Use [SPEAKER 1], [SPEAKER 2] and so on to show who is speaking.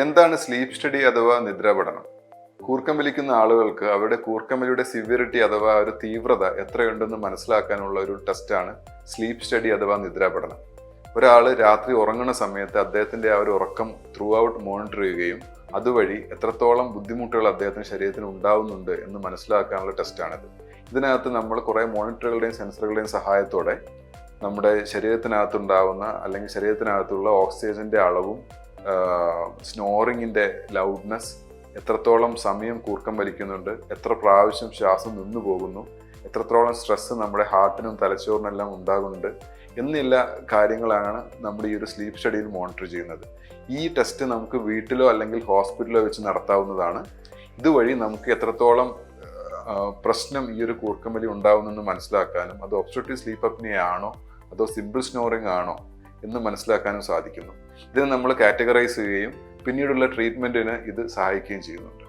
[SPEAKER 1] എന്താണ് sleep study അഥവാ നിദ്രാപഠനം? കൂർക്കം വലിക്കുന്ന ആളുകൾക്ക് അവരുടെ കൂർക്കമ്പലിയുടെ സിവിയറിറ്റി അഥവാ ഒരു തീവ്രത എത്രയുണ്ടെന്ന് മനസ്സിലാക്കാനുള്ള ഒരു ടെസ്റ്റാണ് സ്ലീപ്പ് സ്റ്റഡി അഥവാ നിദ്രാപഠനം. ഒരാൾ രാത്രി ഉറങ്ങുന്ന സമയത്ത് അദ്ദേഹത്തിന്റെ ആ ഒരു ഉറക്കം ത്രൂ ഔട്ട് മോണിറ്റർ ചെയ്യുകയും അതുവഴി എത്രത്തോളം ബുദ്ധിമുട്ടുകൾ അദ്ദേഹത്തിന് ശരീരത്തിന് ഉണ്ടാവുന്നുണ്ട് എന്ന് മനസ്സിലാക്കാനുള്ള ടെസ്റ്റാണിത് ഇതിനകത്ത് നമ്മൾ കുറേ മോണിറ്ററുകളുടെയും സെൻസറുകളുടെയും സഹായത്തോടെ നമ്മുടെ ശരീരത്തിനകത്തുണ്ടാവുന്ന അല്ലെങ്കിൽ ശരീരത്തിനകത്തുള്ള ഓക്സിജന്റെ അളവും സ്നോറിങ്ങിന്റെ ലൗഡ്നെസ് എത്രത്തോളം സമയം കൂർക്കം വലിക്കുന്നുണ്ട് എത്ര പ്രാവശ്യം ശ്വാസം നിന്നു പോകുന്നു എത്രത്തോളം സ്ട്രെസ്സ് നമ്മുടെ ഹാർട്ടിനും തലച്ചോറിനെല്ലാം ഉണ്ടാകുന്നുണ്ട് എന്നില്ല കാര്യങ്ങളാണ് നമ്മുടെ ഈ ഒരു സ്ലീപ്പ് സ്റ്റഡിയിൽ മോണിറ്റർ ചെയ്യുന്നത്. ഈ ടെസ്റ്റ് നമുക്ക് വീട്ടിലോ അല്ലെങ്കിൽ ഹോസ്പിറ്റലോ വെച്ച് നടത്താവുന്നതാണ്. ഇതുവഴി നമുക്ക് എത്രത്തോളം പ്രശ്നം ഈ ഒരു കൂർക്കമ്പലി ഉണ്ടാവുന്നെന്ന് മനസ്സിലാക്കാനും അത് ഒബ്സ്ട്രക്റ്റീവ് സ്ലീപ്പ് അപ്നിയ ആണോ അതോ സിമ്പിൾ സ്നോറിംഗ് ആണോ എന്ന് മനസ്സിലാക്കാനും സാധിക്കുന്നു. ഇതിനെ നമ്മൾ കാറ്റഗറൈസ് ചെയ്യുകയും പിന്നീടുള്ള ട്രീറ്റ്മെന്റിന് ഇത് സഹായിക്കുകയും ചെയ്യുന്നുണ്ട്.